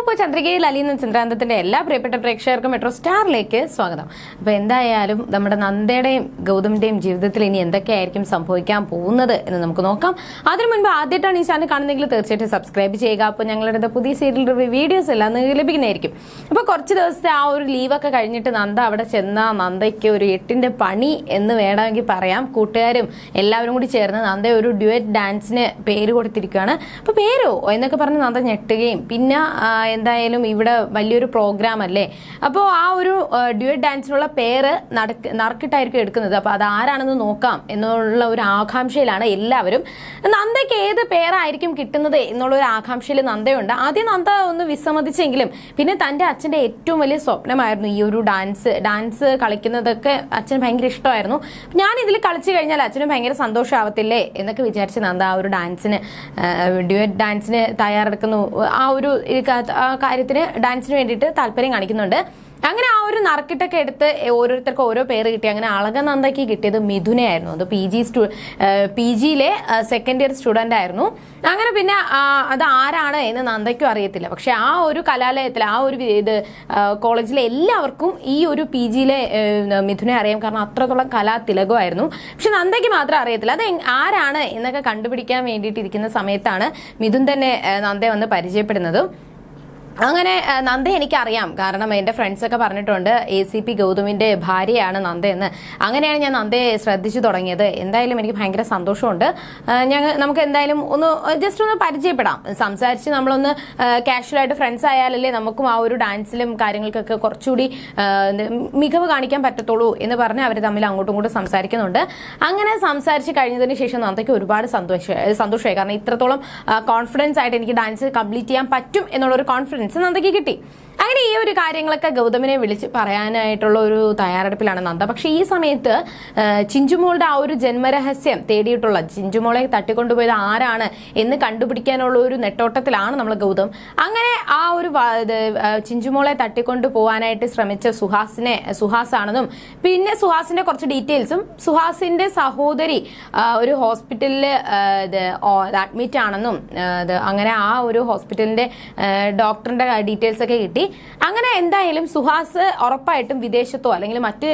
ഇപ്പോൾ ചന്ദ്രികയിൽ അലിയുന്ന ചന്ദ്രാന്തത്തിന്റെ എല്ലാ പ്രിയപ്പെട്ട പ്രേക്ഷകർക്കും മെട്രോ സ്റ്റാറിലേക്ക് സ്വാഗതം. അപ്പോൾ എന്തായാലും നമ്മുടെ നന്ദയുടെയും ഗൗതമിന്റെയും ജീവിതത്തിൽ ഇനി എന്തൊക്കെയായിരിക്കും സംഭവിക്കാൻ പോകുന്നത് എന്ന് നമുക്ക് നോക്കാം. അതിനു മുൻപ് ആദ്യമായിട്ടാണ് ഈ ചാനൽ കാണുന്നതെങ്കിൽ തീർച്ചയായിട്ടും സബ്സ്ക്രൈബ് ചെയ്യുക. അപ്പോൾ ഞങ്ങളുടെ പുതിയ സീരിയൽ റിവ്യൂ വീഡിയോസ് എല്ലാം നിങ്ങൾക്ക് ലഭിക്കുന്നതായിരിക്കും. അപ്പോൾ കുറച്ച് ദിവസത്തെ ആ ഒരു ലീവൊക്കെ കഴിഞ്ഞിട്ട് നന്ദ അവിടെ ചെന്ന നന്ദയ്ക്ക് ഒരു എട്ടിന്റെ പണി എന്ന് വേണമെങ്കിൽ പറയാം. കൂട്ടുകാരും എല്ലാവരും കൂടി ചേർന്ന് നന്ദ ഒരു ഡ്യുവറ്റ് ഡാൻസിന് പേര് കൊടുത്തിരിക്കുകയാണ്. അപ്പോൾ പേരോ എന്നൊക്കെ പറഞ്ഞ് നന്ദ ഞെട്ടുകയും. പിന്നെ എന്തായാലും ഇവിടെ വലിയൊരു പ്രോഗ്രാം അല്ലേ? അപ്പോൾ ആ ഒരു ഡ്യുവറ്റ് ഡാൻസിനുള്ള പേര് നടക്ക് നറുക്കിട്ടായിരിക്കും എടുക്കുന്നത്. അപ്പോൾ അത് ആരാണെന്ന് നോക്കാം എന്നുള്ള ഒരു ആകാംക്ഷയിലാണ് എല്ലാവരും. നന്ദയ്ക്ക് ഏത് പേരായിരിക്കും കിട്ടുന്നത് എന്നുള്ള ഒരു ആകാംക്ഷയിൽ നന്ദയുണ്ട്. ആദ്യം നന്ദ ഒന്ന് വിസമ്മതിച്ചെങ്കിലും പിന്നെ തന്റെ അച്ഛന്റെ ഏറ്റവും വലിയ സ്വപ്നമായിരുന്നു ഈ ഒരു ഡാൻസ് ഡാൻസ് കളിക്കുന്നതൊക്കെ അച്ഛന് ഭയങ്കര ഇഷ്ടമായിരുന്നു. ഞാൻ ഇതിൽ കളിച്ചു കഴിഞ്ഞാൽ അച്ഛനും ഭയങ്കര സന്തോഷമാവത്തില്ലേ എന്നൊക്കെ വിചാരിച്ച് നന്ദ ആ ഒരു ഡാൻസിന് ഡ്യുവറ്റ് ഡാൻസിന് തയ്യാറെടുക്കുന്നു. ആ ഒരു കാര്യത്തിന് ഡാൻസിന് വേണ്ടിയിട്ട് താല്പര്യം കാണിക്കുന്നുണ്ട്. അങ്ങനെ ആ ഒരു നറുക്കിട്ടൊക്കെ എടുത്ത് ഓരോരുത്തർക്ക് ഓരോ പേര് കിട്ടി. അങ്ങനെ അളകനന്ദയ്ക്ക് കിട്ടിയത് മിഥുനയായിരുന്നു. അത് പി ജി സ്റ്റു പി ജിയിലെ സെക്കൻഡ് ഇയർ സ്റ്റുഡന്റ് ആയിരുന്നു. അങ്ങനെ പിന്നെ അത് ആരാണ് എന്ന് നന്ദയ്ക്കും അറിയത്തില്ല. പക്ഷെ ആ ഒരു കലാലയത്തിൽ ആ ഒരു ഇത് കോളേജിലെ എല്ലാവർക്കും ഈ ഒരു പി ജിയിലെ മിഥുനെ അറിയാം. കാരണം അത്രത്തോളം കലാ തിലകമായിരുന്നു. പക്ഷെ നന്ദയ്ക്ക് മാത്രം അറിയത്തില്ല. അത് ആരാണ് എന്നൊക്കെ കണ്ടുപിടിക്കാൻ വേണ്ടിയിട്ടിരിക്കുന്ന സമയത്താണ് മിഥുൻ തന്നെ നന്ദയെ വന്ന് പരിചയപ്പെടുന്നതും. അങ്ങനെ നന്ദ എനിക്കറിയാം. കാരണം എന്റെ ഫ്രണ്ട്സ് ഒക്കെ പറഞ്ഞിട്ടുണ്ട് എ സി പി ഗൗതമിന്റെ ഭാര്യയാണ് നന്ദ എന്ന്. അങ്ങനെയാണ് ഞാൻ നന്ദയെ ശ്രദ്ധിച്ചു തുടങ്ങിയത്. എന്തായാലും എനിക്ക് ഭയങ്കര സന്തോഷമുണ്ട്. ഞങ്ങൾ നമുക്ക് എന്തായാലും ഒന്ന് ജസ്റ്റ് ഒന്ന് പരിചയപ്പെടാം. സംസാരിച്ച് നമ്മളൊന്ന് കാഷ്വലായിട്ട് ഫ്രണ്ട്സ് ആയാലല്ലേ നമുക്കും ആ ഒരു ഡാൻസിലും കാര്യങ്ങൾക്കൊക്കെ കുറച്ചുകൂടി മികവ് കാണിക്കാൻ പറ്റത്തുള്ളൂ എന്ന് പറഞ്ഞ് അവർ തമ്മിൽ അങ്ങോട്ടും ഇങ്ങോട്ടും സംസാരിക്കുന്നുണ്ട്. അങ്ങനെ സംസാരിച്ച് കഴിഞ്ഞതിന് ശേഷം നന്ദയ്ക്ക് ഒരുപാട് സന്തോഷ സന്തോഷമായി. കാരണം ഇത്രത്തോളം കോൺഫിഡൻസ് ആയിട്ട് എനിക്ക് ഡാൻസ് കംപ്ലീറ്റ് ചെയ്യാൻ പറ്റും എന്നുള്ളൊരു കോൺഫിഡൻസ് നന്ദയ്ക്ക് കിട്ടി? അങ്ങനെ ഈ ഒരു കാര്യങ്ങളൊക്കെ ഗൗതമിനെ വിളിച്ച് പറയാനായിട്ടുള്ള ഒരു തയ്യാറെടുപ്പിലാണ് നന്ദ. പക്ഷെ ഈ സമയത്ത് ചിഞ്ചുമോളുടെ ആ ഒരു ജന്മരഹസ്യം തേടിയിട്ടുള്ള ചിഞ്ചുമോളെ തട്ടിക്കൊണ്ടുപോയത് ആരാണ് എന്ന് കണ്ടുപിടിക്കാനുള്ള ഒരു നെട്ടോട്ടത്തിലാണ് നമ്മൾ ഗൗതം. അങ്ങനെ ആ ഒരു ചിഞ്ചുമോളെ തട്ടിക്കൊണ്ടു പോകാനായിട്ട് ശ്രമിച്ച സുഹാസിനെ സുഹാസ് ആണെന്നും പിന്നെ സുഹാസിന്റെ കുറച്ച് ഡീറ്റെയിൽസും സുഹാസിന്റെ സഹോദരി ഒരു ഹോസ്പിറ്റലിൽ അഡ്മിറ്റ് ആണെന്നും അങ്ങനെ ആ ഒരു ഹോസ്പിറ്റലിന്റെ ഡോക്ടറിന്റെ ഡീറ്റെയിൽസ് ഒക്കെ കിട്ടി. അങ്ങനെ എന്തായാലും സുഹാസ് ഉറപ്പായിട്ടും വിദേശത്തോ അല്ലെങ്കിൽ മറ്റ്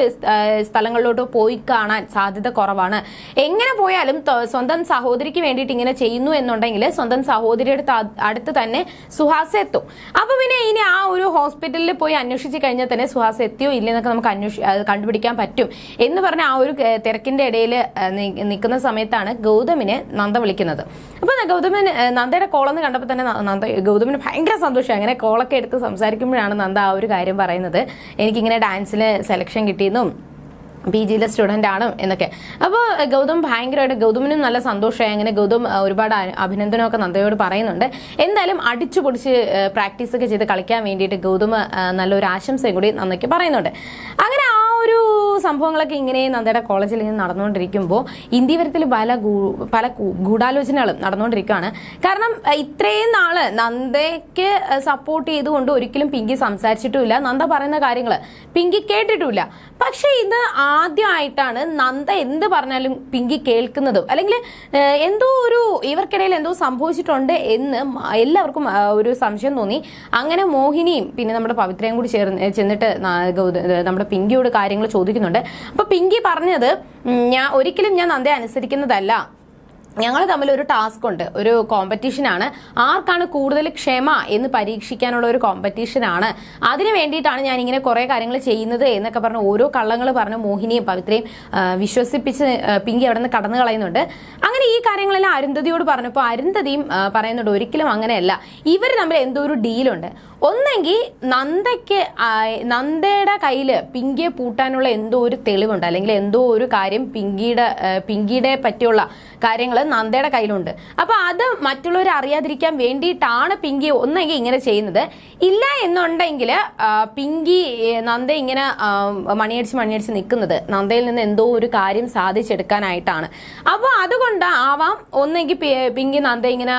സ്ഥലങ്ങളിലോട്ടോ പോയി കാണാൻ സാധ്യത കുറവാണ്. എങ്ങനെ പോയാലും സ്വന്തം സഹോദരിക്ക് വേണ്ടിയിട്ട് ഇങ്ങനെ ചെയ്യുന്നു എന്നുണ്ടെങ്കിൽ സ്വന്തം സഹോദരിയുടെ അടുത്ത് തന്നെ സുഹാസ് എത്തും. അപ്പൊ പിന്നെ ഇനി ആ ഒരു ഹോസ്പിറ്റലിൽ പോയി അന്വേഷിച്ച് കഴിഞ്ഞാൽ തന്നെ സുഹാസ് എത്തിയോ ഇല്ലെന്നൊക്കെ നമുക്ക് അന്വേഷി കണ്ടുപിടിക്കാൻ പറ്റും. എന്ന് പറഞ്ഞ ആ ഒരു തിരക്കിന്റെ ഇടയിൽ നിൽക്കുന്ന സമയത്താണ് ഗൗതമിനെ നന്ദ വിളിക്കുന്നത്. അപ്പൊ ഗൗതമൻ നന്ദയുടെ കോളെന്ന് കണ്ടപ്പോൾ തന്നെ നന്ദ ഗൗതമിന് ഭയങ്കര സന്തോഷം. അങ്ങനെ കോളൊക്കെ എടുത്ത് സംസാരിക്കുമ്പോഴാണ് നന്ദ ആ ഒരു കാര്യം പറയുന്നത്. എനിക്കിങ്ങനെ ഡാൻസിൽ സെലക്ഷൻ കിട്ടിയെന്നും പി ജിയിലെ സ്റ്റുഡന്റ് ആണ് എന്നൊക്കെ. അപ്പോൾ ഗൗതം ഭയങ്കരമായിട്ട് ഗൗതമിനും നല്ല സന്തോഷമായി. അങ്ങനെ ഗൗതം ഒരുപാട് അഭിനന്ദനമൊക്കെ നന്ദയോട് പറയുന്നുണ്ട്. എന്തായാലും അടിച്ചു പൊടിച്ച് പ്രാക്ടീസൊക്കെ ചെയ്ത് കളിക്കാൻ വേണ്ടിയിട്ട് ഗൗതം നല്ലൊരു ആശംസയും കൂടി നന്ദയ്ക്ക് പറയുന്നുണ്ട്. അങ്ങനെ ആ ഒരു സംഭവങ്ങളൊക്കെ ഇങ്ങനെ നന്ദയുടെ കോളേജിൽ ഇങ്ങനെ നടന്നുകൊണ്ടിരിക്കുമ്പോൾ ഇന്ത്യവരത്തിൽ പല പല ഗൂഢാലോചനകളും നടന്നുകൊണ്ടിരിക്കുകയാണ്. കാരണം ഇത്രയും നാൾ നന്ദയ്ക്ക് സപ്പോർട്ട് ചെയ്തുകൊണ്ട് ഒരിക്കലും പിങ്കി സംസാരിച്ചിട്ടുമില്ല. നന്ദ പറയുന്ന കാര്യങ്ങൾ പിങ്കി കേട്ടിട്ടുമില്ല. പക്ഷേ ഇത് ആദ്യമായിട്ടാണ് നന്ദ എന്ത് പറഞ്ഞാലും പിങ്കി കേൾക്കുന്നതും. അല്ലെങ്കിൽ എന്തോ ഒരു ഇവർക്കിടയിൽ എന്തോ സംഭവിച്ചിട്ടുണ്ട് എന്ന് എല്ലാവർക്കും ഒരു സംശയം തോന്നി. അങ്ങനെ മോഹിനിയും പിന്നെ നമ്മുടെ പവിത്രയും കൂടി ചേർന്ന് ചെന്നിട്ട് നമ്മുടെ പിങ്കിയോട് കാര്യങ്ങൾ ചോദിക്കുന്നുണ്ട്. അപ്പൊ പിങ്കി പറഞ്ഞത് ഞാൻ ഒരിക്കലും ഞാൻ നന്ദയെ അനുസരിക്കുന്നതല്ല. ഞങ്ങൾ തമ്മിൽ ഒരു ടാസ്ക് ഉണ്ട് ഒരു കോമ്പറ്റീഷനാണ് ആർക്കാണ് കൂടുതൽ ക്ഷമ എന്ന് പരീക്ഷിക്കാനുള്ള ഒരു കോമ്പറ്റീഷനാണ് അതിന് വേണ്ടിയിട്ടാണ് ഞാൻ ഇങ്ങനെ കുറേ കാര്യങ്ങൾ ചെയ്യുന്നത് എന്നൊക്കെ പറഞ്ഞ് ഓരോ കള്ളങ്ങൾ പറഞ്ഞ് മോഹിനിയും പവിത്രയും വിശ്വസിപ്പിച്ച് പിങ്കി അവിടെ നിന്ന് കടന്നു കളയുന്നുണ്ട്. അങ്ങനെ ഈ കാര്യങ്ങളെല്ലാം അരുന്ധതിയോട് പറഞ്ഞപ്പോൾ അരുന്ധതിയും പറയുന്നുണ്ട് ഒരിക്കലും അങ്ങനെയല്ല. ഇവർ തമ്മിൽ എന്തോ ഒരു ഡീലുണ്ട് ഒന്നെങ്കിൽ നന്ദയ്ക്ക് നന്ദയുടെ കയ്യിൽ പിങ്കിയെ പൂട്ടാനുള്ള എന്തോ ഒരു തെളിവുണ്ട്. അല്ലെങ്കിൽ എന്തോ ഒരു കാര്യം പിങ്കിയുടെ പിങ്കിയുടെ പറ്റിയുള്ള കാര്യങ്ങൾ നന്ദയുടെ കയ്യിലുണ്ട്. അപ്പോൾ അത് മറ്റുള്ളവർ അറിയാതിരിക്കാൻ വേണ്ടിയിട്ടാണ് പിങ്കി ഒന്നെങ്കിൽ ഇങ്ങനെ ചെയ്യുന്നത്. ഇല്ല എന്നുണ്ടെങ്കിൽ പിങ്കി നന്ദ ഇങ്ങനെ മണിയടിച്ച് മണിയടിച്ച് നിൽക്കുന്നത് നന്ദയിൽ നിന്ന് എന്തോ ഒരു കാര്യം സാധിച്ചെടുക്കാനായിട്ടാണ്. അപ്പോൾ അതുകൊണ്ട് ആവാം ഒന്നെങ്കിൽ പിങ്കി നന്ദ ഇങ്ങനെ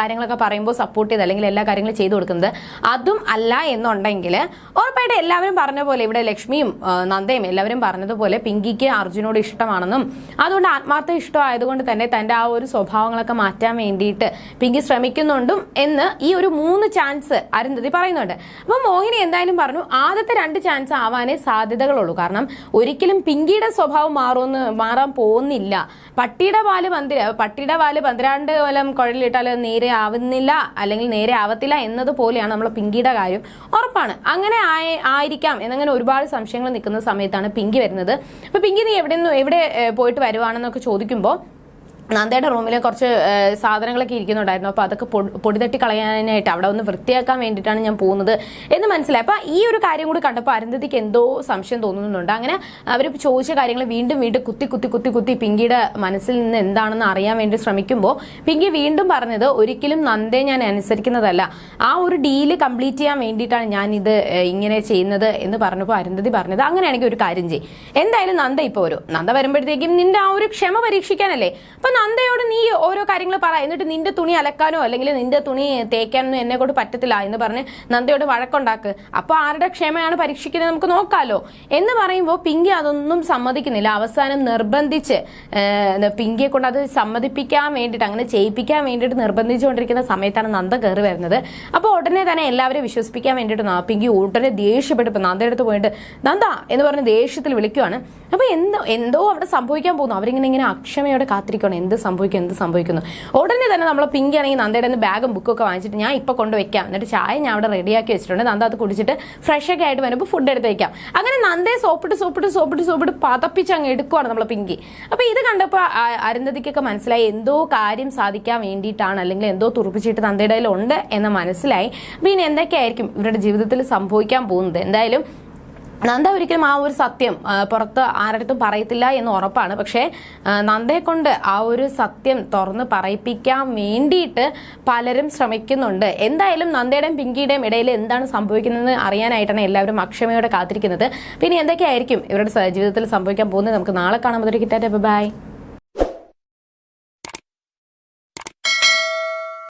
കാര്യങ്ങളൊക്കെ പറയുമ്പോൾ സപ്പോർട്ട് ചെയ്ത് അല്ലെങ്കിൽ എല്ലാ കാര്യങ്ങളും ചെയ്തു കൊടുക്കുന്നത്. അതും അല്ല എന്നുണ്ടെങ്കിൽ ഉറപ്പായിട്ട് എല്ലാവരും പറഞ്ഞ പോലെ ഇവിടെ ലക്ഷ്മിയും നന്ദയും എല്ലാവരും പറഞ്ഞതുപോലെ പിങ്കിക്ക് അർജുനോട് ഇഷ്ടമാണെന്നും അതുകൊണ്ട് ആത്മാർത്ഥ ഇഷ്ടമായതുകൊണ്ട് തന്നെ തന്റെ ആ ഒരു സ്വഭാവങ്ങളൊക്കെ മാറ്റാൻ വേണ്ടിയിട്ട് പിങ്കി ശ്രമിക്കുന്നുണ്ടും എന്ന് ഈ ഒരു മൂന്ന് ചാൻസ് അരുന്ധതി പറയുന്നുണ്ട്. അപ്പൊ മോഹിനി എന്തായാലും പറഞ്ഞു ആദ്യത്തെ രണ്ട് ചാൻസ് ആവാനേ സാധ്യതകളുള്ളൂ. കാരണം ഒരിക്കലും പിങ്കിയുടെ സ്വഭാവം മാറുമെന്ന് മാറാൻ പോകുന്നില്ല. പട്ടിയുടെ പാൽ പന്തിര പട്ടിയുടെ പാൽ പന്ത്രണ്ട് കൊല്ലം കുഴലിട്ടാൽ നേരെ ആവുന്നില്ല അല്ലെങ്കിൽ നേരെ ആവത്തില്ല എന്നതുപോലെയാണ് നമ്മൾ പിങ്കിയുടെ കാര്യം ഉറപ്പാണ്. അങ്ങനെ ആയ ആയിരിക്കാം എന്നങ്ങനെ ഒരുപാട് സംശയങ്ങൾ നിൽക്കുന്ന സമയത്താണ് പിങ്കി വരുന്നത്. അപ്പൊ പിങ്കി നീ എവിടെ നിന്ന് എവിടെ പോയിട്ട് വരുവാണെന്നൊക്കെ ചോദിക്കുമ്പോൾ നന്ദയുടെ റൂമിൽ കുറച്ച് സാധനങ്ങളൊക്കെ ഇരിക്കുന്നുണ്ടായിരുന്നു. അപ്പോൾ അതൊക്കെ പൊടി- പൊടിതട്ടി കളയാനായിട്ട് അവിടെ ഒന്ന് വൃത്തിയാക്കാൻ വേണ്ടിയിട്ടാണ് ഞാൻ പോകുന്നത് എന്ന് മനസ്സിലായി. അപ്പോൾ ഈ ഒരു കാര്യം കൂടി കണ്ടപ്പോൾ അരുന്ധതിക്ക് എന്തോ സംശയം തോന്നുന്നുണ്ട്. അങ്ങനെ അവർ ചോദിച്ച കാര്യങ്ങൾ വീണ്ടും വീണ്ടും കുത്തി കുത്തി കുത്തി കുത്തി പിങ്കിയുടെ മനസ്സിൽ നിന്ന് എന്താണെന്ന് അറിയാൻ വേണ്ടി ശ്രമിക്കുമ്പോൾ പിങ്കി വീണ്ടും പറഞ്ഞത് ഒരിക്കലും നന്ദയെ ഞാൻ അനുസരിക്കുന്നതല്ല. ആ ഒരു ഡീൽ കംപ്ലീറ്റ് ചെയ്യാൻ വേണ്ടിയിട്ടാണ് ഞാൻ ഇത് ഇങ്ങനെ ചെയ്യുന്നത് എന്ന് പറഞ്ഞപ്പോൾ അരുന്ധതി പറഞ്ഞത് അങ്ങനെയാണെങ്കിൽ ഒരു കാര്യം ചെയ്യും. എന്തായാലും നന്ദ ഇപ്പോൾ വരും. നന്ദ വരുമ്പോഴത്തേക്കും നിന്റെ ആ ഒരു ക്ഷമ പരീക്ഷിക്കാനല്ലേ. അപ്പൊ നന്ദയോട് നീ ഓരോ കാര്യങ്ങൾ പറ. എന്നിട്ട് നിന്റെ തുണി അലക്കാനോ അല്ലെങ്കിൽ നിന്റെ തുണി തേക്കാനോ എന്നെ കൊണ്ട് പറ്റത്തില്ല എന്ന് പറഞ്ഞ് നന്ദയോട് വഴക്കുണ്ടാക്ക്. അപ്പോൾ ആരുടെ ക്ഷമയാണ് പരീക്ഷിക്കുന്നത് നമുക്ക് നോക്കാലോ. എന്ന് പറയുമ്പോൾ പിങ്കി അതൊന്നും സമ്മതിക്കുന്നില്ല. അവസാനം നിർബന്ധിച്ച് പിങ്കിയെ കൊണ്ട് അത് സമ്മതിപ്പിക്കാൻ വേണ്ടിയിട്ട് അങ്ങനെ ചെയ്യിപ്പിക്കാൻ വേണ്ടിയിട്ട് നിർബന്ധിച്ചുകൊണ്ടിരിക്കുന്ന സമയത്താണ് നന്ദ കയറി വരുന്നത്. അപ്പോൾ ഉടനെ തന്നെ എല്ലാവരെയും വിശ്വസിപ്പിക്കാൻ വേണ്ടിയിട്ട് പിങ്കി ഉടനെ ദേഷ്യപ്പെട്ട് ഇപ്പൊ നന്ദയുടെ അടുത്ത് പോയിട്ട് നന്ദ എന്ന് പറഞ്ഞ് ദേഷ്യത്തിൽ വിളിക്കുവാണ്. അപ്പോൾ എന്തോ എന്തോ അവിടെ സംഭവിക്കാൻ പോകുന്നു. അവരിങ്ങനെ ഇങ്ങനെ അക്ഷമയോടെ കാത്തിരിക്കണം എന്ത് സംഭവിക്കും എന്ത് സംഭവിക്കുന്നു. ഉടനെ തന്നെ നമ്മൾ പിങ്കി ആണെങ്കിൽ നന്ദയുടെ ബാഗും ബുക്കും ഒക്കെ വാങ്ങിച്ചിട്ട് ഞാൻ ഇപ്പൊ കൊണ്ടുവയ്ക്കാം. എന്നിട്ട് ചായ ഞാൻ അവിടെ റെഡിയാക്കി വെച്ചിട്ടുണ്ട്. നന്ദ അത് കുടിച്ചിട്ട് ഫ്രഷ് ഒക്കെ ആയിട്ട് വരുമ്പോൾ ഫുഡ് എടുത്ത് വെക്കാം. അങ്ങനെ നന്ദയെ സോപ്പിട്ട് സോപ്പിട്ട് സോപ്പിട്ട് സോപ്പിട്ട് പതപ്പിച്ച് അങ്ങ് എടുക്കുവാണ് നമ്മളെ പിങ്കി. അപ്പോൾ ഇത് കണ്ടപ്പോൾ അരുന്ധതിക്കൊക്കെ മനസ്സിലായി എന്തോ കാര്യം സാധിക്കാൻ വേണ്ടിയിട്ടാണ് അല്ലെങ്കിൽ എന്തോ തുറപ്പിച്ചിട്ട് നന്ദയുടെ ഉണ്ട് എന്ന് മനസ്സിലായി. ഇനി എന്തൊക്കെയായിരിക്കും ഇവരുടെ ജീവിതത്തിൽ സംഭവിക്കാൻ പോകുന്നത്? എന്തായാലും നന്ദ ഒരിക്കലും ആ ഒരു സത്യം പുറത്ത് ആരടുത്തും പറയത്തില്ല എന്ന് ഉറപ്പാണ്. പക്ഷേ നന്ദയെ കൊണ്ട് ആ ഒരു സത്യം തുറന്ന് പറയിപ്പിക്കാൻ വേണ്ടിയിട്ട് പലരും ശ്രമിക്കുന്നുണ്ട്. എന്തായാലും നന്ദയുടെയും പിങ്കിയുടെയും ഇടയിൽ എന്താണ് സംഭവിക്കുന്നതെന്ന് അറിയാനായിട്ടാണ് എല്ലാവരും അക്ഷമയോടെ കാത്തിരിക്കുന്നത്. പിന്നെ എന്തൊക്കെയായിരിക്കും ഇവരുടെ ജീവിതത്തിൽ സംഭവിക്കാൻ പോകുന്നത്? നമുക്ക് നാളെ കാണാൻ പറ്റും കിട്ടാറ്റ് ബൈ